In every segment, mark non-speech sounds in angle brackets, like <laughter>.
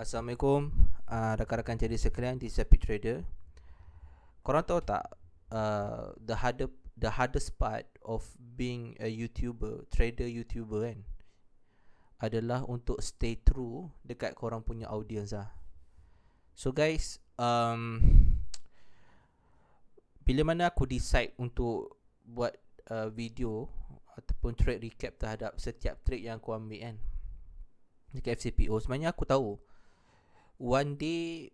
Assalamualaikum. Uh, Rakan-rakan jadi sekalian di Sepit Trader. Korang tahu tak uh, The harder the hardest part of being a YouTuber Trader YouTuber kan Adalah untuk stay true Dekat korang punya audience lah So guys um, Bila mana aku decide untuk Buat uh, video Ataupun trade recap terhadap Setiap trade yang aku ambil kan Dekat FCPO Sebenarnya aku tahu one day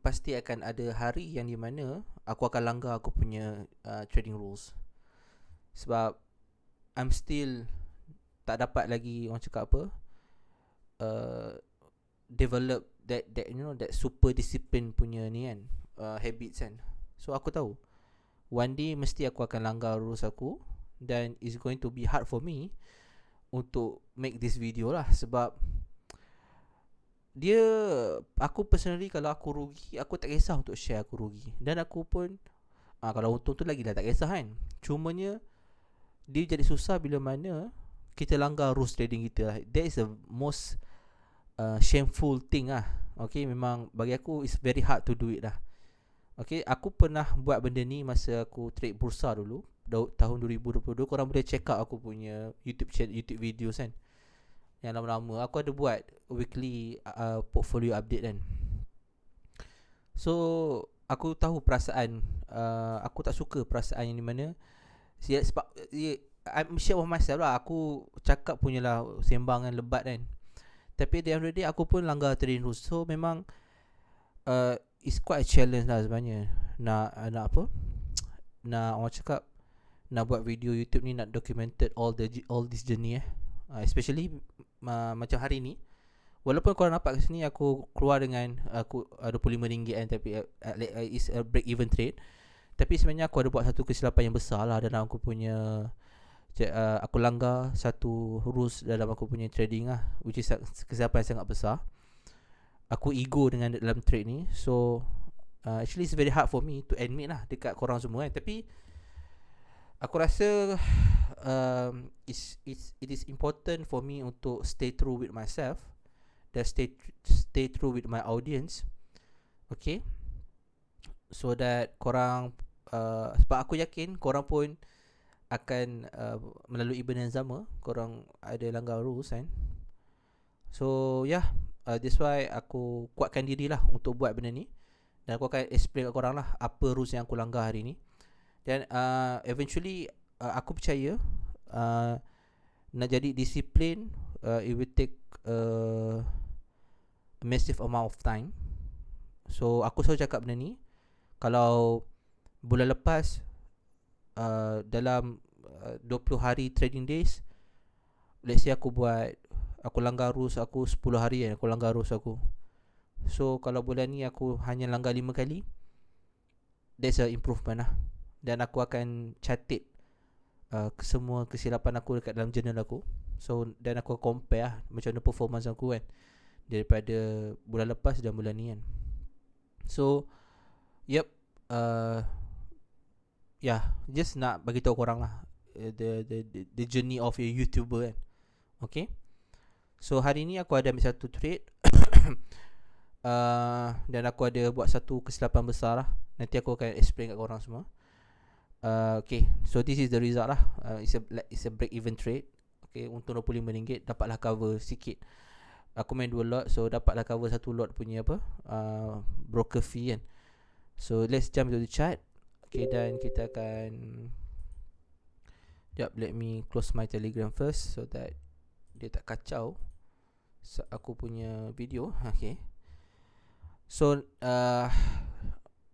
pasti akan ada hari yang di mana aku akan langgar aku punya uh, trading rules. Sebab I'm still tak dapat lagi orang cakap apa uh, develop that that you know that super discipline punya ni kan uh, habits kan. So aku tahu one day mesti aku akan langgar rules aku dan it's going to be hard for me untuk make this video lah sebab dia aku personally kalau aku rugi aku tak kisah untuk share aku rugi. Dan aku pun ah kalau untung tu lagi dah tak kisah kan. Cumanya dia jadi susah bila mana kita langgar rules trading kita lah. that is the most uh, shameful thing ah okay memang bagi aku it's very hard to do it lah. Okay aku pernah buat benda ni masa aku trade bursa dulu. Tahun 2022 korang boleh check out aku punya YouTube channel YouTube videos kan yang lama-lama. Aku ada buat weekly uh, portfolio update kan. So aku tahu perasaan uh, aku tak suka perasaan yang di mana sebab I'm sure of myself lah aku cakap punya lah sembangan lebat kan. Tapi di end day aku pun langgar trading rules. So memang uh, it's quite a challenge lah sebenarnya. Nak nak apa? Nak orang cakap nak buat video YouTube ni nak documented all the all this journey eh. Uh, especially macam hari ni walaupun korang nampak kat sini aku keluar dengan aku uh, RM25 kan tapi uh, uh, is a break even trade. Tapi sebenarnya aku ada buat satu kesilapan yang besar lah dalam aku punya uh, aku langgar satu rules dalam aku punya trading lah which is kesilapan yang sangat besar. Aku ego dengan dalam trade ni so uh, actually it's very hard for me to admit lah dekat korang semua kan. Tapi aku rasa um, it's, it's, it is important for me untuk stay true with myself dan stay stay true with my audience okay? So that korang uh, sebab aku yakin korang pun akan uh, melalui benda yang sama. Korang ada langgar rules kan? So yeah uh, that's why aku kuatkan diri lah untuk buat benda ni. Dan aku akan explain kat korang lah apa rules yang aku langgar hari ni dan uh, eventually uh, aku percaya uh, nak jadi disiplin uh, it will take uh, a massive amount of time. So aku selalu cakap benda ni kalau bulan lepas uh, dalam uh, 20 hari trading days let's say aku buat aku langgar rules aku 10 hari kan aku langgar rules aku. So kalau bulan ni aku hanya langgar 5 kali that's a improvement lah dan aku akan catat uh, semua kesilapan aku dekat dalam journal aku. So dan aku compare lah macam mana performance aku kan daripada bulan lepas dan bulan ni kan. So yep uh, yeah just nak bagi tahu korang lah uh, the, the the the journey of a YouTuber kan. Okay. So hari ni aku ada ambil satu trade <coughs> uh, dan aku ada buat satu kesilapan besar lah. Nanti aku akan explain kat korang semua. Uh, okay, so this is the result lah. Uh, it's a it's a break even trade. Okay, untuk RM25 dapatlah cover sikit. Aku main dua lot, so dapatlah cover satu lot punya apa? Uh, broker fee kan. So let's jump to the chart. Okay, dan kita akan Jap, let me close my telegram first so that dia tak kacau so, aku punya video. <laughs> Okay. So, uh,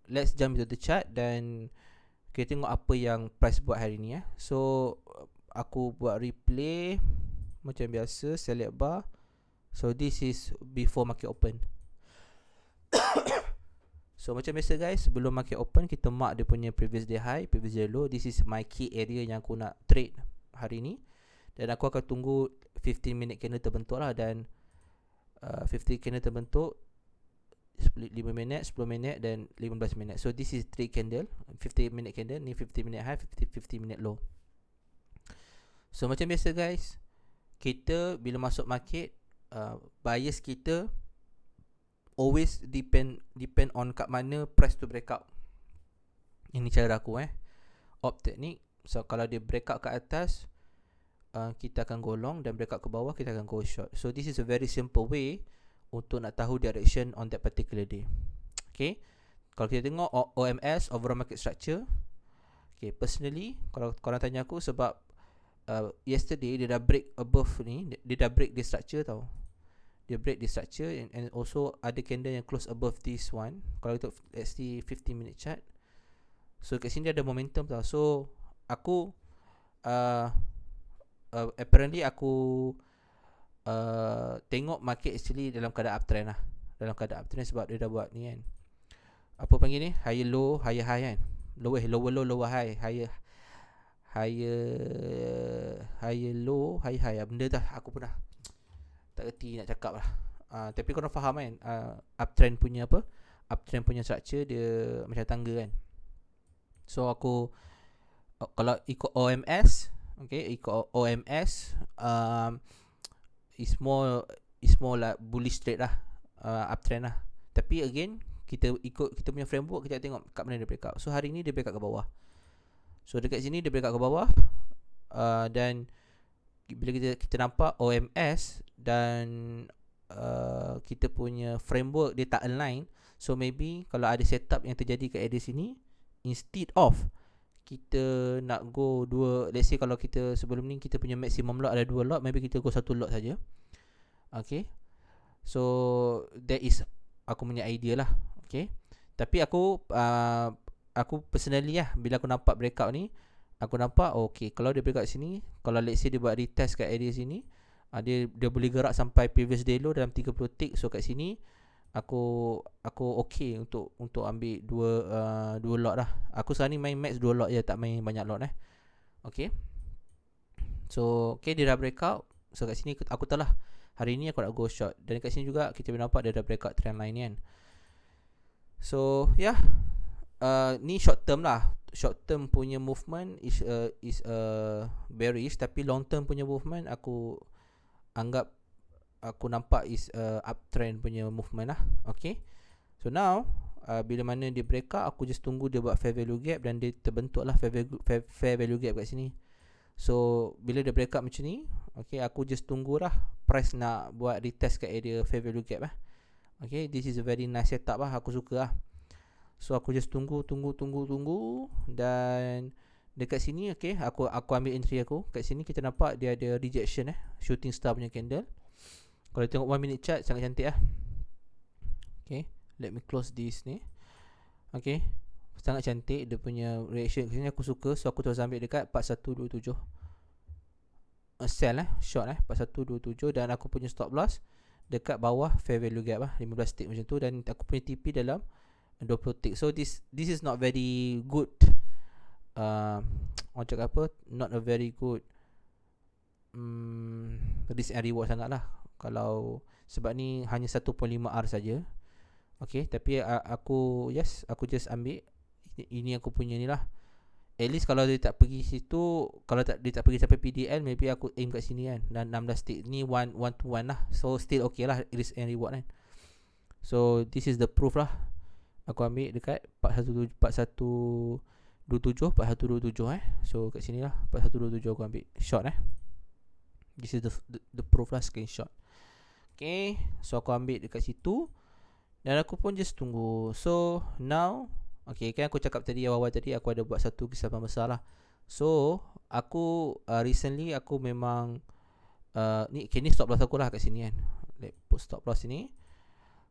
let's jump to the chart dan kita tengok apa yang price buat hari ni ya. So aku buat replay macam biasa select bar. So this is before market open. <coughs> so macam biasa guys, sebelum market open kita mark dia punya previous day high, previous day low. This is my key area yang aku nak trade hari ni. Dan aku akan tunggu 15 minit candle terbentuk lah dan uh, 15 candle terbentuk 5 minit, 10 minit dan 15 minit. So this is 3 candle, 50 minute candle, ni 50 minute high, 50 50 minute low. So macam biasa guys, kita bila masuk market, uh, bias kita always depend depend on kat mana press to breakout. Ini cara aku eh. Op teknik. So kalau dia breakout kat atas uh, kita akan go long dan breakout ke bawah kita akan go short. So this is a very simple way untuk nak tahu direction on that particular day. Okay. Kalau kita tengok OMS overall market structure. Okay, personally kalau korang tanya aku sebab uh, yesterday dia dah break above ni, dia dah break the structure tau dia break the structure and, and also ada candle yang close above this one kalau kita let's see 15 minute chart so kat sini ada momentum tau so aku uh, uh, apparently aku uh, tengok market actually dalam keadaan uptrend lah. Dalam keadaan uptrend sebab dia dah buat ni kan. Apa panggil ni? Higher low higher high kan? Lower lower low lower high. Higher higher higher low higher high. Benda dah aku pernah tak reti nak cakap lah. Uh, Tapi korang faham kan? Uh, Uptrend punya apa? Uptrend punya structure Dia macam tangga kan? So aku Kalau ikut OMS Okay Ikut OMS um, Is more Is more like bullish trade lah uh, Uptrend lah. Tapi again Kita ikut Kita punya framework Kita tengok kat mana dia break out. So hari ni dia break out ke bawah. So dekat sini dia break out ke bawah uh, Dan bila kita kita nampak OMS dan uh, kita punya framework dia tak align so maybe kalau ada setup yang terjadi kat area sini instead of kita nak go dua let's say kalau kita sebelum ni kita punya maximum lot ada dua lot maybe kita go satu lot saja. Okay? So that is aku punya idea lah. Okay? Tapi aku uh, aku personally lah bila aku nampak breakout ni aku nampak oh, okay kalau dia break kat sini kalau let's say dia buat retest kat area sini uh, dia dia boleh gerak sampai previous day low dalam 30 tick so kat sini aku aku okay untuk untuk ambil dua uh, dua lot lah. Aku sekarang ni main max dua lot je tak main banyak lot eh. Okay. So okay dia dah break out so kat sini aku tahu lah. Hari ni aku nak go short. Dan kat sini juga kita boleh nampak dia dah break out trend line ni kan. So yeah uh, ni short term lah. Short term punya movement is a is a bearish. Tapi long term punya movement aku anggap aku nampak is a uptrend punya movement lah. Okay. So now uh, bila mana dia break up aku just tunggu dia buat fair value gap dan dia terbentuk lah fair value, fair, fair value gap kat sini. So bila dia break up macam ni okay aku just tunggu lah price nak buat retest kat area fair value gap lah. Okay this is a very nice setup lah. Aku suka lah. So aku just tunggu tunggu tunggu tunggu dan dekat sini okay aku aku ambil entry aku. Kat sini kita nampak dia ada rejection eh shooting star punya candle. Kalau tengok 1 minute chart sangat cantik ah. Okay, let me close this ni. Okay. Sangat cantik dia punya reaction sini aku suka so aku terus ambil dekat 4127. A sell eh short eh 4127 dan aku punya stop loss dekat bawah fair value gap lah 15 tick macam tu dan aku punya TP dalam 20 tick so this this is not very good uh, <tsk> orang cakap apa not a very good um, risk and reward sangat lah kalau sebab ni hanya 1.5R saja. Okay tapi aku yes aku just ambil. Ini, aku punya ni lah. At least kalau dia tak pergi situ kalau tak dia tak pergi sampai PDL maybe aku aim kat sini kan. Dan 16 tick ni 1 1 to 1 lah. So still okay lah risk and reward kan. So this is the proof lah. Aku ambil dekat 4127 4127 eh. So kat sini lah. 4127 aku ambil short eh. This is the the, the proof lah screenshot okay so aku ambil dekat situ dan aku pun just tunggu. So now okay kan aku cakap tadi awal-awal tadi aku ada buat satu kesalahan besar lah. So aku uh, recently aku memang uh, ni okay, ni stop loss aku lah kat sini kan. Let put stop loss ni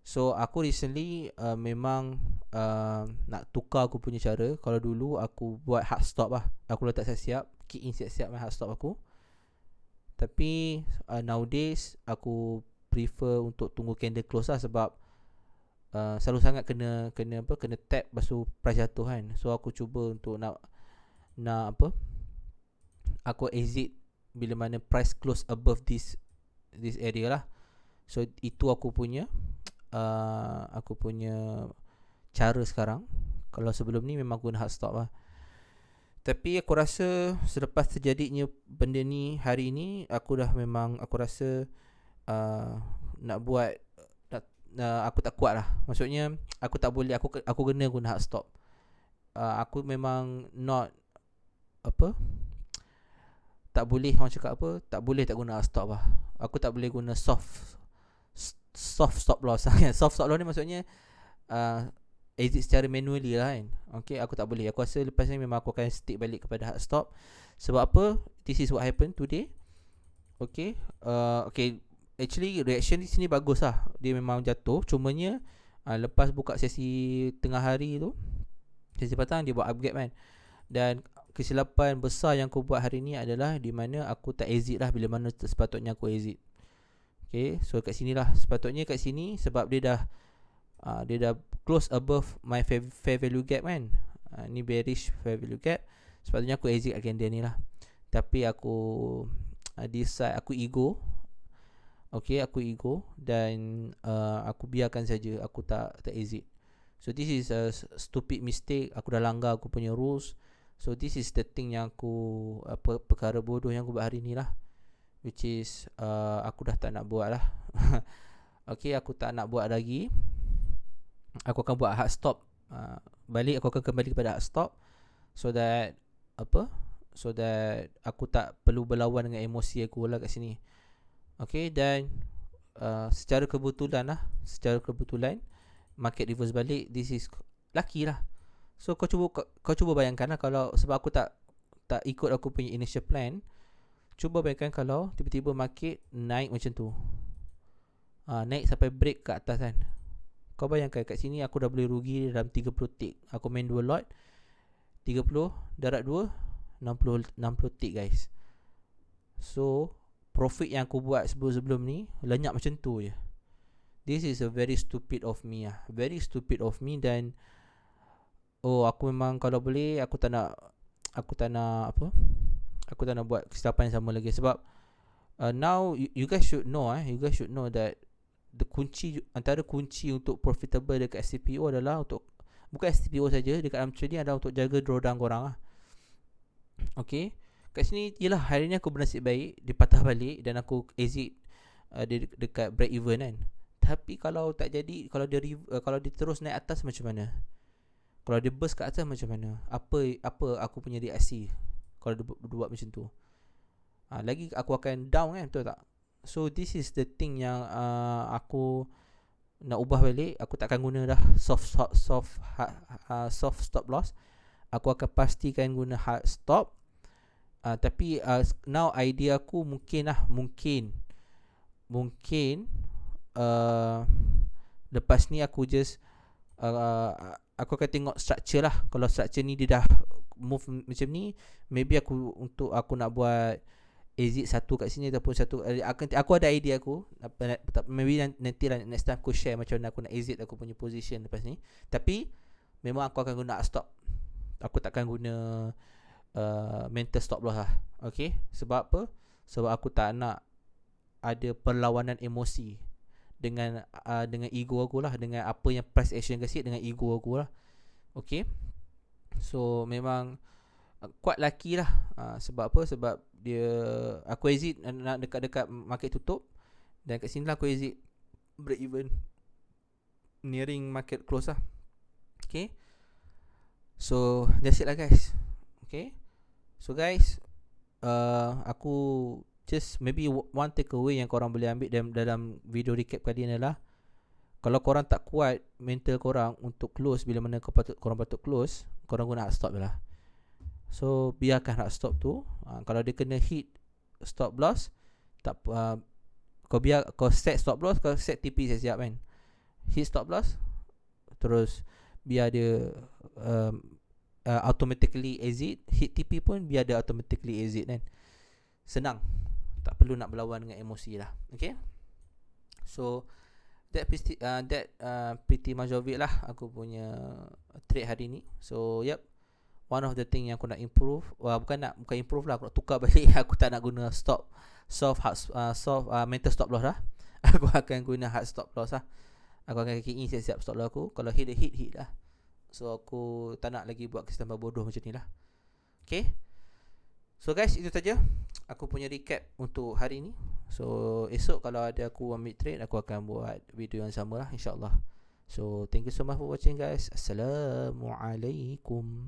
So aku recently uh, memang uh, nak tukar aku punya cara. Kalau dulu aku buat hard stop lah. Aku letak siap-siap Key in siap-siap hard stop aku. Tapi uh, nowadays aku prefer untuk tunggu candle close lah Sebab uh, selalu sangat kena kena apa kena tap Lepas tu price jatuh kan. So aku cuba untuk nak Nak apa Aku exit bila mana price close above this this area lah. So itu aku punya <tsk> uh, aku punya cara sekarang. Kalau sebelum ni memang guna hard stop lah. Tapi aku rasa selepas terjadinya benda ni hari ni aku dah memang aku rasa uh, nak buat nak, uh, aku tak kuat lah. Maksudnya aku tak boleh aku aku kena guna hard stop. Uh, aku memang not apa? Tak boleh orang cakap apa? Tak boleh tak guna hard stop lah. Aku tak boleh guna soft soft stop loss. <laughs> Soft stop loss ni maksudnya uh, exit secara manually lah kan. Okay aku tak boleh. Aku rasa lepas ni memang aku akan stick balik kepada hard stop. Sebab apa? This is what happened today. Okay uh, Okay Actually reaction di sini bagus lah. Dia memang jatuh. Cumanya uh, Lepas buka sesi tengah hari tu Sesi petang dia buat upgrade kan Dan kesilapan besar yang aku buat hari ni adalah Di mana aku tak exit lah Bila mana sepatutnya aku exit. Okay So kat sini lah. Sepatutnya kat sini Sebab dia dah uh, Dia dah close above my fair, fair value gap kan uh, Ni bearish fair value gap. Sepatutnya aku exit candle ni lah. Tapi aku uh, Decide aku ego Okay aku ego Dan uh, aku biarkan saja Aku tak tak exit. So this is a stupid mistake. Aku dah langgar aku punya rules. So this is the thing yang aku apa Perkara bodoh yang aku buat hari ni lah. Which is uh, Aku dah tak nak buat lah. <laughs> Okay aku tak nak buat lagi. Aku akan buat hard stop. Uh, balik aku akan kembali kepada hard stop. So that apa? So that aku tak perlu berlawan dengan emosi aku lah kat sini okay dan uh, secara kebetulan lah secara kebetulan market reverse balik this is lucky lah so kau cuba kau, kau cuba bayangkan lah kalau sebab aku tak tak ikut aku punya initial plan cuba bayangkan kalau tiba-tiba market naik macam tu uh, naik sampai break ke atas kan kau bayangkan kat sini aku dah boleh rugi dalam 30 tick. Aku main 2 lot. 30 darat 2 60 60 tick guys. So profit yang aku buat sebelum-sebelum ni lenyap macam tu je. This is a very stupid of me ah. Very stupid of me dan oh aku memang kalau boleh aku tak nak aku tak nak apa? Aku tak nak buat kesilapan yang sama lagi sebab uh, now you, you guys should know eh. You guys should know that the kunci antara kunci untuk profitable dekat SCPO adalah untuk bukan SCPO saja dekat dalam trading adalah untuk jaga drawdown korang lah. Okay Kat sini Yelah hari ni aku bernasib baik Dia patah balik Dan aku exit uh, de- Dekat break even kan Tapi kalau tak jadi Kalau dia uh, kalau dia terus naik atas macam mana Kalau dia burst kat atas macam mana Apa apa aku punya reaksi Kalau dia, dia buat macam tu uh, Lagi aku akan down kan Betul tak So this is the thing yang uh, aku nak ubah balik. Aku takkan guna dah soft soft soft hard, uh, soft stop loss. Aku akan pastikan guna hard stop. Uh, tapi uh, now idea aku mungkin lah mungkin mungkin uh, lepas ni aku just uh, aku akan tengok structure lah. Kalau structure ni dia dah move macam ni, maybe aku untuk aku nak buat exit satu kat sini ataupun satu eh, aku, aku ada idea aku maybe nanti lah next time aku share macam mana aku nak exit aku punya position lepas ni tapi memang aku akan guna stop aku takkan guna uh, mental stop loss lah. Okay? Sebab apa? Sebab aku tak nak ada perlawanan emosi dengan uh, dengan ego aku lah. Dengan apa yang price action kasi dengan ego aku lah. Okay? So memang uh, quite lucky lah. Uh, sebab apa? Sebab dia aku exit nak dekat-dekat market tutup. Dan kat sini lah aku exit break even nearing market close lah. Okay? So that's it lah guys okay? So guys uh, aku just maybe one takeaway yang korang boleh ambil dalam, dalam video recap kali ni adalah kalau korang tak kuat mental korang untuk close bila mana korang patut, korang patut close korang guna stop lah. So biarkan hard stop tu. Uh, Kalau dia kena hit stop loss tak uh, Kau biar Kau set stop loss Kau set TP siap-siap kan Hit stop loss Terus Biar dia um, uh, Automatically exit Hit TP pun Biar dia automatically exit kan. Senang. Tak perlu nak berlawan dengan emosi lah. Okay? So That pretty, uh, that uh, pretty much of it lah Aku punya Trade hari ni. So yep one of the thing yang aku nak improve wah bukan nak bukan improve lah. Aku nak tukar balik. <laughs> Aku tak nak guna stop soft hard uh, soft uh, mental stop loss lah. <laughs> Aku akan guna hard stop loss lah. Aku akan in siap-siap stop loss aku. Kalau hit hit hit lah so aku tak nak lagi buat kesan bodoh macam ni lah. Okay? So guys itu saja. Aku punya recap untuk hari ni. So esok kalau ada aku ambil trade Aku akan buat video yang sama lah InsyaAllah. So thank you so much for watching guys. Assalamualaikum